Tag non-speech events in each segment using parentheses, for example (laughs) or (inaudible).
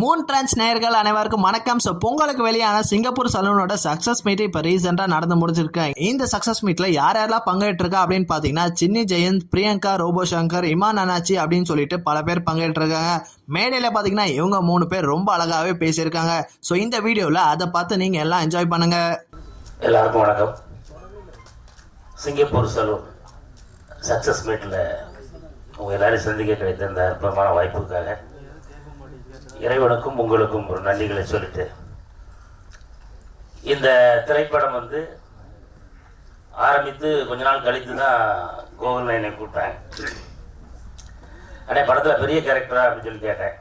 Moon trans நேயர்கள் அனைவருக்கும் வணக்கம். ஸோ பொங்கலுக்கு வெளியான சிங்கப்பூர் சலூனோட சக்ஸஸ் மீட் இப்போ ரீசெண்டாக நடந்து முடிஞ்சிருக்கு. இந்த சக்ஸஸ் மீட்டில் யார் யாரெல்லாம் பங்கேற்றிருக்கா அப்படின்னு பார்த்தீங்கன்னா சின்னி ஜெயந்த் பிரியங்கா ரோபோ சங்கர் இமான் அனாச்சி அப்படின்னு சொல்லிட்டு பல பேர் பங்கேற்றிருக்காங்க. மேடையில் பார்த்தீங்கன்னா இவங்க மூணு பேர் ரொம்ப அழகாகவே பேசியிருக்காங்க. ஸோ இந்த வீடியோவில் அதை பார்த்து நீங்கள் எல்லாம் என்ஜாய் பண்ணுங்க. எல்லாருக்கும் வணக்கம். சிங்கப்பூர் சலூன் சக்ஸஸ் மீட்டில் உங்கள் எல்லாரையும் சந்திக்க கிடைத்த இந்த அற்புதமான வாய்ப்புக்காக இறைவனுக்கும் உங்களுக்கும் ஒரு நன்றிகளை சொல்லிட்டு இந்த திரைப்படம் வந்து ஆரம்பித்து கொஞ்ச நாள் கழித்து தான் கோகுல் என்னை கூப்பிட்டாங்க. அடே படத்தில் பெரிய கேரக்டரா அப்படின்னு சொல்லி கேட்டேன்.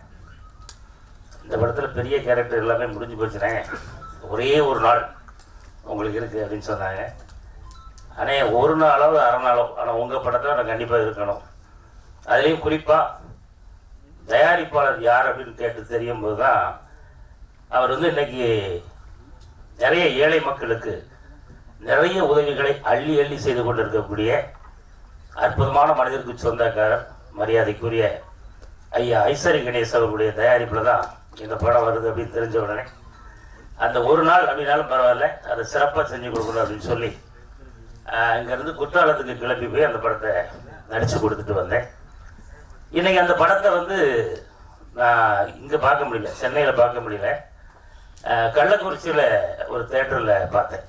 இந்த படத்தில் பெரிய கேரக்டர் எல்லாமே முடிஞ்சு போச்சுனேன் ஒரே ஒரு நாள் உங்களுக்கு இருக்குது அப்படின்னு சொன்னாங்க. ஆனால் ஒரு நாளோ அரை நாளோ ஆனால் உங்கள் படத்தில் நான் கண்டிப்பாக இருக்கணும். அதுலேயும் குறிப்பாக தயாரிப்பாளர் யார் அப்படின்னு கேட்டு தெரியும் போது தான் அவர் வந்து இன்னைக்கு நிறைய ஏழை மக்களுக்கு நிறைய உதவிகளை அள்ளி அள்ளி செய்து கொண்டிருக்கக்கூடிய அற்புதமான மனிதருக்கு சொந்தக்காரர் மரியாதைக்குரிய ஐயா ஐஸ்வரி கணேஷ் அவர்களுடைய தயாரிப்பில் தான் இந்த படம் வருது அப்படின்னு தெரிஞ்ச உடனே அந்த ஒரு நாள் அப்படின்னாலும் பரவாயில்ல அதை சிறப்பாக செஞ்சு கொடுக்கணும் அப்படின்னு சொல்லி அங்கேருந்து இங்கேருந்து குற்றாலத்துக்கு கிளம்பி போய் அந்த படத்தை நடித்து கொடுத்துட்டு வந்தேன். இன்னைக்கு அந்த படத்தை வந்து நான் இங்கே பார்க்க முடியல. சென்னையில் பார்க்க முடியல. கள்ளக்குறிச்சியில் ஒரு தேட்டரில் பார்த்தேன்.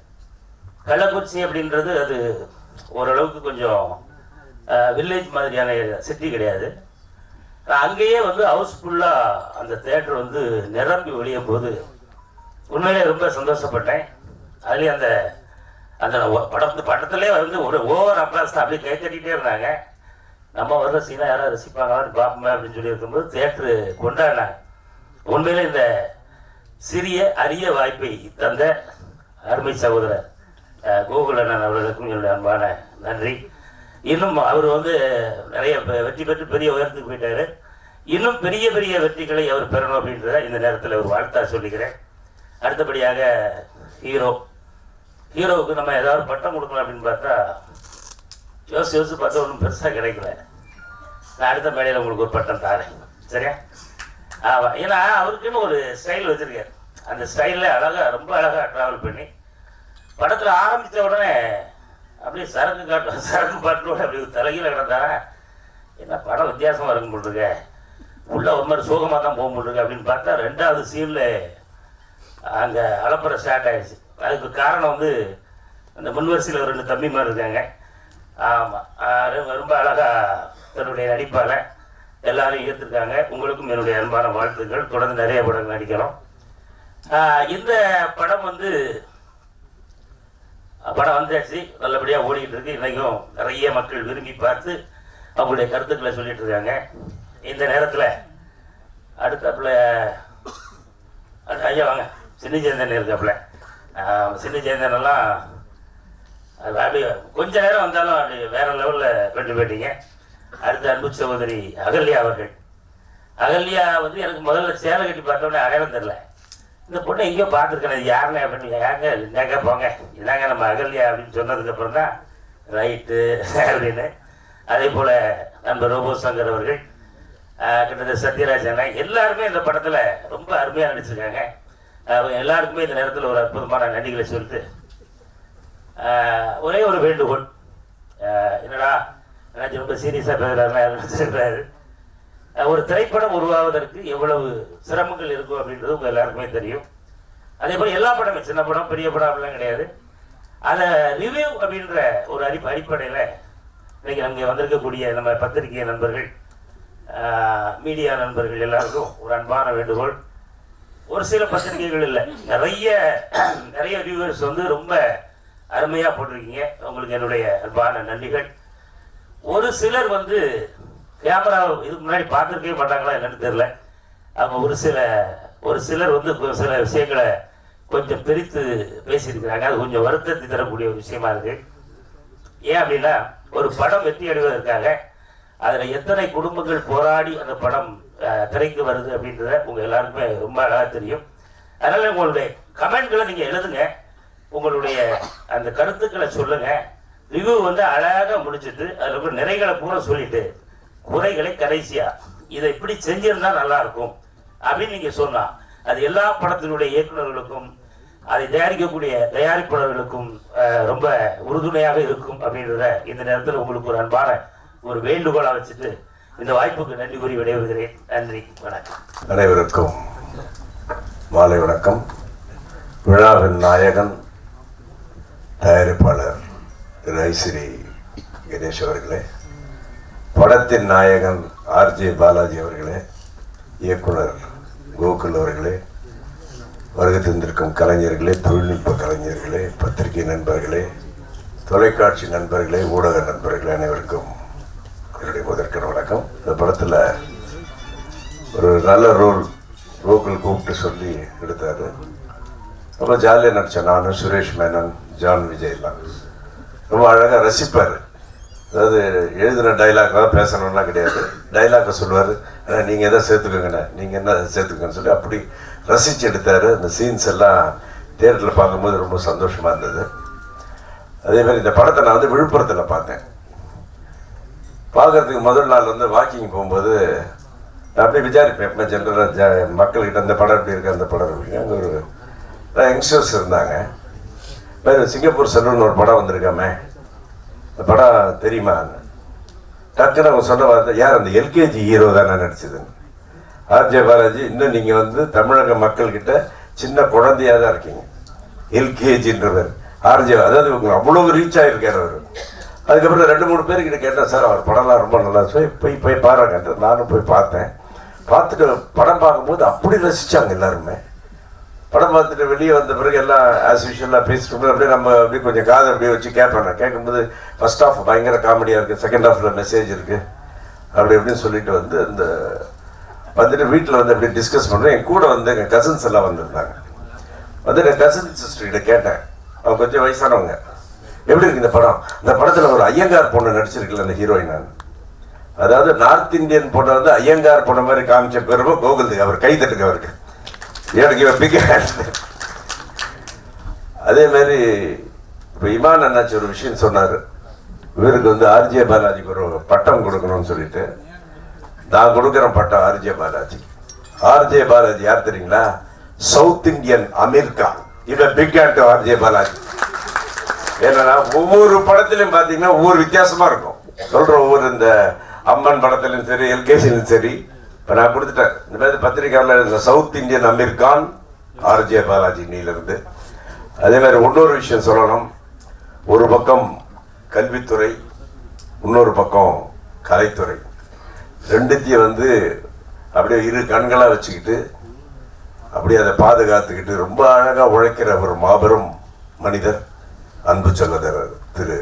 கள்ளக்குறிச்சி அப்படின்றது அது ஓரளவுக்கு கொஞ்சம் வில்லேஜ் மாதிரியான சிட்டி கிடையாது. அங்கேயே வந்து ஹவுஸ்ஃபுல்லாக அந்த தேட்டர் வந்து நிரம்பி ஒழியும் போது உண்மையிலே ரொம்ப சந்தோஷப்பட்டேன். அதுலேயும் அந்த அந்த படத்து படத்துலேயே வந்து ஒரு ஓவர் அப்ளாஸ் தான் அப்படியே கை தட்டிகிட்டே இருந்தாங்க. நம்ம வர்ற சீனா யாராவது ரசிப்பாங்களான்னு பார்ப்போமே அப்படின்னு சொல்லி இருக்கும்போது தேட்டரு கொண்டாடினாங்க உண்மையிலே இந்த சிறிய அரிய வாய்ப்பை தந்த அருமை சகோதரர் கோகுல் அண்ணன் அவர்களுக்கும் என்னுடைய அன்பான நன்றி. இன்னும் அவர் வந்து நிறைய வெற்றி பெற்று பெரிய உயரத்துக்கு போயிட்டாரு. இன்னும் பெரிய பெரிய வெற்றிகளை அவர் பெறணும் அப்படின்றத இந்த நேரத்தில் ஒரு வாழ்த்தா சொல்லிக்கிறேன். அடுத்தபடியாக ஹீரோ. ஹீரோவுக்கு நம்ம ஏதாவது பட்டம் கொடுக்கணும் அப்படின்னு பார்த்தா யோசிச்சு யோசிச்சு பார்த்தா ஒன்றும் பெருசாக கிடைக்கல. நான் அடுத்த மேடையில் உங்களுக்கு ஒரு பட்டம் தாரேன். சரியா? ஆமாம் ஏன்னா அவருக்குன்னு ஒரு ஸ்டைல் வச்சிருக்காரு. அந்த ஸ்டைலில் அழகாக ரொம்ப அழகாக ட்ராவல் பண்ணி படத்தில் ஆரம்பித்த உடனே அப்படியே சரக்கு காட்டும் (laughs) சரக்கு பாட்டோட அப்படி தலைகீழ கிடந்தாரா என்ன படம் வித்தியாசமாக இருக்கும் போட்டுருக்க உள்ள ஒரு மாதிரி சோகமாக தான் போக போட்டுருக்கு அப்படின்னு பார்த்தா ரெண்டாவது சீனில் அங்கே அலப்புற ஸ்டார்ட் ஆகிடுச்சு அதுக்கு காரணம் வந்து அந்த முன்வரிசையில் ஒரு ரெண்டு மாதிரி இருக்காங்க. ஆமாம் ரொம்ப அழகாக தன்னுடைய நடிப்பால் எல்லாரும் ஈர்த்திருக்காங்க. உங்களுக்கும் என்னுடைய அன்பான வாழ்த்துக்கள். தொடர்ந்து நிறைய படங்கள் நடிக்கணும் இந்த படம் வந்து படம் வந்தாச்சு. நல்லபடியாக ஓடிக்கிட்டு இருக்கு. இன்றைக்கும் நிறைய மக்கள் விரும்பி பார்த்து அவங்களுடைய கருத்துக்களை சொல்லிட்டு இருக்காங்க. இந்த நேரத்தில் அடுத்தாப்புல ஐயா வாங்க. சின்ன ஜெயந்தன் இருக்காப்புல. சின்ன ஜெயந்தனெல்லாம் அப்படியே கொஞ்ச நேரம் வந்தாலும் அப்படி வேற லெவலில் கொண்டு போயிட்டீங்க. அடுத்த அன்பு சகோதரி அகல்யா அவர்கள். அகல்யா வந்து எனக்கு முதல்ல சேலை கட்டி பார்த்தோன்னே அடையாளம் தெரில இந்த பொண்ணை எங்கேயோ பார்த்துருக்கேன். யாருன்னு அப்படின்னு யாருங்க என்னங்க போங்க. இதாங்க நம்ம அகல்யா அப்படின்னு சொன்னதுக்கப்புறம் தான் ரைட்டு அப்படின்னு. அதே போல் நண்பர் ரோபோ சங்கர் அவர்கள் கிட்டத்தட்ட சத்யராஜ் அண்ணன் எல்லாருமே இந்த படத்தில் ரொம்ப அருமையாக நடிச்சிருக்காங்க. அவங்க எல்லாருக்குமே இந்த நேரத்தில் ஒரு அற்புதமான நன்றிகளை சொல்லிட்டு ஒரே ஒரு வேண்டுகோள். என்னடா எனக்கு ரொம்ப சீரியஸாக பேசுகிறாருன்னு ஒரு திரைப்படம் உருவாவதற்கு எவ்வளவு சிரமங்கள் இருக்கும் அப்படின்றது உங்கள் எல்லாருக்குமே தெரியும். அதே போல் எல்லா படமும் சின்ன படம் பெரிய படம் அப்படிலாம் கிடையாது. அதை ரிவ்யூ அப்படின்ற ஒரு அறிப்பு அடிப்படையில் இன்றைக்கி நமக்கு வந்திருக்கக்கூடிய நம்ம பத்திரிகை நண்பர்கள் மீடியா நண்பர்கள் எல்லாருக்கும் ஒரு அன்பான வேண்டுகோள். ஒரு சில பத்திரிகைகள் இல்லை நிறைய நிறைய ரிவ்யூவர்ஸ் வந்து ரொம்ப அருமையாக போட்டிருக்கீங்க. உங்களுக்கு என்னுடைய அன்பான நன்றிகள். ஒரு சிலர் வந்து கேமரா இதுக்கு முன்னாடி பார்த்துருக்கவே மாட்டாங்களா என்னன்னு தெரியல. அவங்க ஒரு சில ஒரு சிலர் வந்து சில விஷயங்களை கொஞ்சம் பிரித்து பேசியிருக்கிறாங்க. அது கொஞ்சம் வருத்தத்தை தரக்கூடிய ஒரு விஷயமா இருக்கு. ஏன் அப்படின்னா ஒரு படம் வெற்றி அடைவதற்காக அதில் எத்தனை குடும்பங்கள் போராடி அந்த படம் திரைக்கு வருது அப்படின்றத உங்கள் எல்லாருக்குமே ரொம்ப அழகாக தெரியும். அதனால் உங்களுடைய கமெண்ட்களை நீங்கள் எழுதுங்க. உங்களுடைய அந்த கருத்துக்களை சொல்லுங்க. ரிவ்யூ வந்து அழகாக முடிச்சிட்டு அதில் இருக்கிற நிறைகளை பூரா சொல்லிட்டு குறைகளை கடைசியா. இதை இப்படி செஞ்சிருந்தா நல்லா இருக்கும். அப்படின்னு நீங்க சொன்னா அது எல்லா படத்தினுடைய இயக்குநர்களுக்கும் அதை தயாரிக்கக்கூடிய தயாரிப்பாளர்களுக்கும் ரொம்ப உறுதுணையாக இருக்கும் அப்படின்றத இந்த நேரத்தில் உங்களுக்கு ஒரு அன்பான ஒரு வேண்டுகோளாக வச்சுட்டு இந்த வாய்ப்புக்கு நன்றி கூறி விடைபெறுகிறேன். நன்றி வணக்கம். அனைவருக்கும் மாலை வணக்கம். விழாவின் நாயகன் தயாரிப்பாளர் ரைஸ்ரீ கணேஷ் அவர்களே படத்தின் நாயகன் ஆர்ஜே பாலாஜி அவர்களே இயக்குனர் கோகுல் அவர்களே வருகை தந்திருக்கும் கலைஞர்களே தொழில்நுட்ப கலைஞர்களே பத்திரிகை நண்பர்களே தொலைக்காட்சி நண்பர்களே ஊடக நண்பர்களே அனைவருக்கும் என்னுடைய முதற்கன வணக்கம். இந்த படத்தில் ஒரு நல்ல ரோல் ரோக்கள் கூப்பிட்டு சொல்லி எடுத்தார். ரொம்ப ஜாலியாக நடித்தேன் நான் சுரேஷ் மேனன் ஜான் விஜய்லாம் ரொம்ப அழகாக ரசிப்பார். அதாவது எழுதின டைலாக்காக பேசணும்லாம் கிடையாது. டைலாக்கை சொல்லுவார் ஆனால் நீங்கள் எதை சேர்த்துக்கோங்கண்ணே? நீங்கள் என்ன சேர்த்துக்கோங்கன்னு சொல்லி அப்படி ரசித்து எடுத்தார். அந்த சீன்ஸ் எல்லாம் தேட்டரில் பார்க்கும்போது ரொம்ப சந்தோஷமாக இருந்தது. அதே மாதிரி இந்த படத்தை நான் வந்து விழுப்புரத்தில் பார்த்தேன். பார்க்கறதுக்கு முதல் நாள் வந்து வாக்கிங் போகும்போது நான் அப்படியே விசாரிப்பேன். இப்போ ஜென்ரலாக ஜ மக்கள்கிட்ட அந்த படம் எப்படி இருக்குது அந்த படம் அப்படின்னு அங்கே ஒரு யங்ஸ்டர்ஸ் இருந்தாங்க. வேறு சிங்கப்பூர் செல்வன் ஒரு படம் வந்திருக்காமே. அந்த படம் தெரியுமா? டக்குன்னு அவங்க சொன்ன வார்த்தை யார் அந்த எல்கேஜி ஹீரோ தானே நடிச்சதுன்னு? ஆர்ஜே பாலாஜி இன்னும் நீங்கள் வந்து தமிழக மக்கள்கிட்ட சின்ன குழந்தையாக தான் இருக்கீங்க. எல்கேஜின்றவர் ஆர்ஜே அதாவது உங்களுக்கு அவ்வளோ ரீச் ஆகிருக்கார் அவர். அதுக்கப்புறம் ரெண்டு மூணு பேர்கிட்ட கேட்டேன் சார் அவர் படம்லாம் ரொம்ப நல்லா போய் போய் போய் பாருங்க. நானும் போய் பார்த்தேன். பார்த்துட்டு படம் பார்க்கும்போது அப்படி ரசித்தாங்க எல்லாருமே. படம் பார்த்துட்டு வெளியே வந்த பிறகு எல்லாம் ஆஸ் யூஷுவலாக பேசிட்டு அப்படியே நம்ம அப்படியே கொஞ்சம் காதை அப்படியே வச்சு கேட்பேன் நான் கேட்கும்போது ஃபர்ஸ்ட் ஆஃப் பயங்கர காமெடியாக இருக்குது செகண்ட் ஹாஃபில் மெசேஜ் இருக்குது அப்படி இப்படின்னு சொல்லிட்டு வந்து இந்த வந்துட்டு வீட்டில் வந்து அப்படியே டிஸ்கஸ் பண்ணுறேன் என் கூட வந்து எங்கள் கசின்ஸ் எல்லாம் வந்திருந்தாங்க. வந்து என் கசின் சிஸ்டர்கிட்ட கேட்டேன். அவங்க கொஞ்சம் வயசானவங்க. எப்படி இருக்கு இந்த படம்? இந்த படத்தில் ஒரு ஐயங்கார் பொண்ணு நடிச்சிருக்கல அந்த ஹீரோயின் நான். அதாவது நார்த் இந்தியன் பொண்ணை வந்து ஐயங்கார் பொண்ணு மாதிரி காமிச்ச பெருமை கோகுல் அவர் கை தட்டுக்கு அவருக்கு. எனக்கு இவன் பிக் அதே மாதிரி இப்போ இமான் அண்ணாச்சி ஒரு விஷயம் சொன்னார். இவருக்கு வந்து ஆர்ஜே பாலாஜிக்கு ஒரு பட்டம் கொடுக்கணும்னு சொல்லிட்டு. நான் கொடுக்குறேன் பட்டம் ஆர்ஜே பாலாஜி. ஆர்ஜே பாலாஜி யார் தெரியுங்களா? South Indian Aamir Khan. இவன் பிக் ஆக்டர் ஆர்ஜே பாலாஜி. என்னன்னா ஒவ்வொரு படத்திலையும் பார்த்தீங்கன்னா ஒவ்வொரு வித்தியாசமா இருக்கும். சொல்ற ஒவ்வொரு இந்த அம்மன் படத்திலும் சரி எல்கேசிலும் சரி இப்போ நான் கொடுத்துட்டேன். இந்த மாதிரி பத்திரிகையாளர் இருந்த south Indian Aamir Khan RJ Balaji நீலிருந்து. அதே மாதிரி இன்னொரு விஷயம் சொல்லணும். ஒரு பக்கம் கல்வித்துறை இன்னொரு பக்கம் கலைத்துறை. ரெண்டுத்தையும் வந்து அப்படியே இரு கண்களாக வச்சுக்கிட்டு அப்படியே அதை பாதுகாத்துக்கிட்டு ரொம்ப அழகாக உழைக்கிற ஒரு மாபெரும் மனிதர் அன்பு சொல்லதர் திரு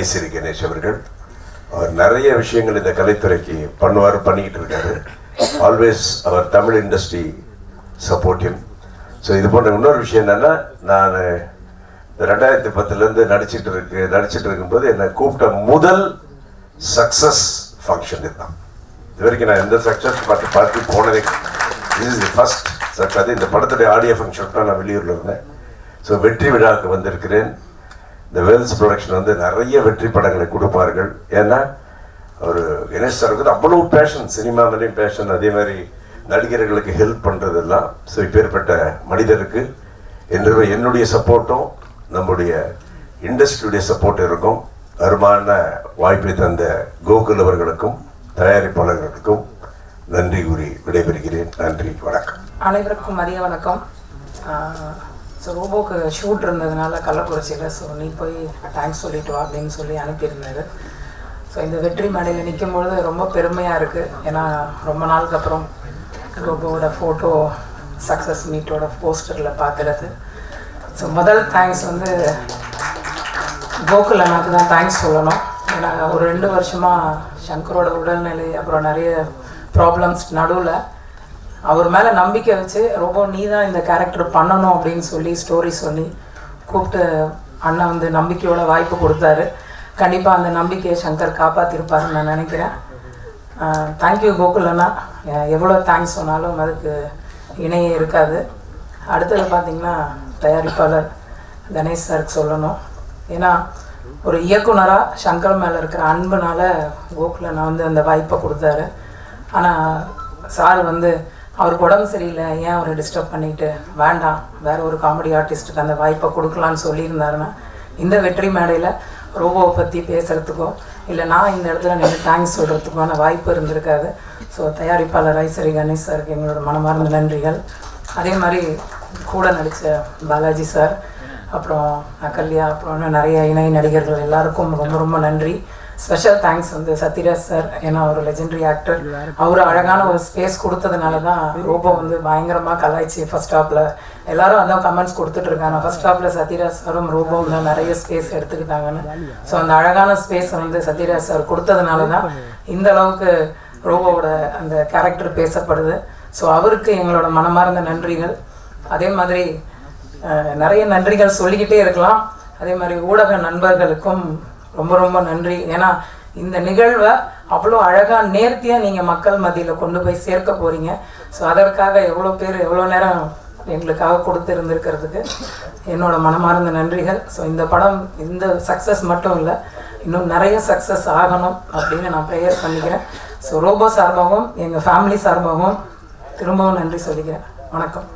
ஐசிறி கணேஷ் அவர்கள். அவர் நிறைய விஷயங்கள் இந்த கலைத்துறைக்கு பண்ணுவார் பண்ணிக்கிட்டு இருக்காரு. ஆல்வேஸ் அவர் தமிழ் இண்டஸ்ட்ரி சப்போர்ட்டிவ் ஸோ இது போன்ற இன்னொரு விஷயம் என்னன்னா நான் இந்த ரெண்டாயிரத்தி பத்துலேருந்து நடிச்சிட்டு இருக்கு நடிச்சிட்டு இருக்கும்போது என்னை கூப்பிட்ட முதல் சக்ஸஸ் ஃபங்க்ஷன் இதுதான். இது வரைக்கும் நான் எந்த சக்ஸஸ் பார்த்து பார்த்து போனதே இஸ் ஃபர்ஸ்ட் ஃபஸ்ட் அது இந்த படத்துடைய ஆடியோ ஃபங்க்ஷன் தான் நான் வெளியூரில் இருந்தேன். ஸோ வெற்றி விழாவுக்கு வந்திருக்கிறேன். இந்த வேல்ஸ் ப்ரொடக்ஷன் வந்து நிறைய வெற்றி படங்களை கொடுப்பார்கள். ஏன்னா அவர் கணேஷ் சாருக்கு அவ்வளோ பேஷன் சினிமா மேலேயும் பேஷன் அதே மாதிரி நடிகர்களுக்கு ஹெல்ப் பண்ணுறதெல்லாம் ஸோ இப்பேற்பட்ட மனிதருக்கு என்று என்னுடைய சப்போர்ட்டும் நம்முடைய இண்டஸ்ட்ரியுடைய சப்போர்ட் இருக்கும். அருமான வாய்ப்பை தந்த கோகுல் அவர்களுக்கும் தயாரிப்பாளர்களுக்கும் நன்றி கூறி விடைபெறுகிறேன். நன்றி வணக்கம். அனைவருக்கும் மதிய வணக்கம். ஸோ ரோபோக்கு ஷூட் இருந்ததுனால கள்ளக்குறிச்சியில் ஸோ நீ போய் தேங்க்ஸ் சொல்லிட்டு வா அப்படின்னு சொல்லி அனுப்பியிருந்தாரு. ஸோ இந்த வெற்றி மேடையில் நிற்கும் பொழுது ரொம்ப பெருமையாக இருக்குது ஏன்னா ரொம்ப நாளுக்கு அப்புறம் ரோபோவோட ஃபோட்டோ சக்ஸஸ் மீட்டோட போஸ்டரில் பார்க்குறது ஸோ முதல் தேங்க்ஸ் வந்து கோகுல் அண்ணாக்கு தான் தேங்க்ஸ் சொல்லணும். ஏன்னா ஒரு ரெண்டு வருஷமாக சங்கரோட உடல்நிலை அப்புறம் நிறைய ப்ராப்ளம்ஸ் நடுவில். அவர் மேலே நம்பிக்கை வச்சு ரொம்ப நீ தான் இந்த கேரக்டர் பண்ணணும் அப்படின்னு சொல்லி ஸ்டோரி சொல்லி கூப்பிட்டு அண்ணன் வந்து நம்பிக்கையோட வாய்ப்பு கொடுத்தாரு. கண்டிப்பாக அந்த நம்பிக்கையை சங்கர் காப்பாற்றிருப்பாருன்னு நான் நினைக்கிறேன். தேங்க்யூ கோகுல் அண்ணா. எவ்வளோ தேங்க்ஸ் சொன்னாலும் அதுக்கு இணையே இருக்காது. அடுத்தது பார்த்திங்கன்னா தயாரிப்பாளர் கணேஷ் சாருக்கு சொல்லணும். ஏன்னா ஒரு இயக்குனராக சங்கர் மேலே இருக்கிற அன்புனால் கோகுல நான் வந்து அந்த வாய்ப்பை கொடுத்தாரு. ஆனால் சார் வந்து அவருக்கு உடம்பு சரியில்லை ஏன் அவரை டிஸ்டர்ப் பண்ணிட்டு? வேண்டாம் வேற ஒரு காமெடி ஆர்டிஸ்ட்டுக்கு அந்த வாய்ப்பை கொடுக்கலான்னு சொல்லியிருந்தாருன்னா இந்த வெற்றி மேடையில் ரோபோவை பற்றி பேசுகிறதுக்கோ இல்லை நான் இந்த இடத்துல நின்று தேங்க்ஸ் சொல்கிறதுக்கான வாய்ப்பு இருந்திருக்காது. ஸோ தயாரிப்பாளர் ஐஸ்வரி கணேஷ் சாருக்கு எங்களோட மனமார்ந்த நன்றிகள். அதே மாதிரி கூட நடித்த பாலாஜி சார் அப்புறம் அகல்யா அப்புறம் நிறைய இணை நடிகர்கள் எல்லாருக்கும் ரொம்ப ரொம்ப நன்றி. ஸ்பெஷல் தேங்க்ஸ் வந்து சத்யராஜ் சார் ஏன்னா ஒரு லெஜெண்டரி ஆக்டர் அவர் அழகான ஒரு ஸ்பேஸ் கொடுத்ததுனால தான் ரோபோ வந்து பயங்கரமாக கலாய்ச்சி ஃபர்ஸ்ட் ஹாப்பில் எல்லாரும் அதான் கமெண்ட்ஸ் கொடுத்துட்டு இருக்காங்க. ஃபர்ஸ்ட் ஹாப்பில் சத்யராஜ் சாரும் ரோபோவும் தான் நிறைய ஸ்பேஸ் எடுத்துக்கிட்டாங்கன்னு. ஸோ அந்த அழகான ஸ்பேஸ் வந்து சத்யராஜ் சார் கொடுத்ததுனால தான் இந்த அளவுக்கு ரோபோவோட அந்த கேரக்டர் பேசப்படுது. ஸோ அவருக்கு எங்களோட மனமார்ந்த நன்றிகள். அதே மாதிரி நிறைய நன்றிகள் சொல்லிக்கிட்டே இருக்கலாம். அதே மாதிரி ஊடக நண்பர்களுக்கும் ரொம்ப ரொம்ப நன்றி. ஏன்னா இந்த நிகழ்வை அவ்வளோ அழகாக நேர்த்தியாக நீங்கள் மக்கள் மத்தியில் கொண்டு போய் சேர்க்க போகிறீங்க ஸோ அதற்காக எவ்வளோ பேர் எவ்வளோ நேரம் எங்களுக்காக கொடுத்து இருந்திருக்கிறதுக்கு என்னோட மனமார்ந்த நன்றிகள். ஸோ இந்த படம் இந்த சக்ஸஸ் மட்டும் இல்லை இன்னும் நிறைய சக்ஸஸ் ஆகணும் அப்படின்னு நான் ப்ரேயர் பண்ணிக்கிறேன். ஸோ ரோபோ சார்பாகவும் எங்கள் ஃபேமிலி சார்பாகவும் திரும்பவும் நன்றி சொல்லிக்கிறேன். வணக்கம்.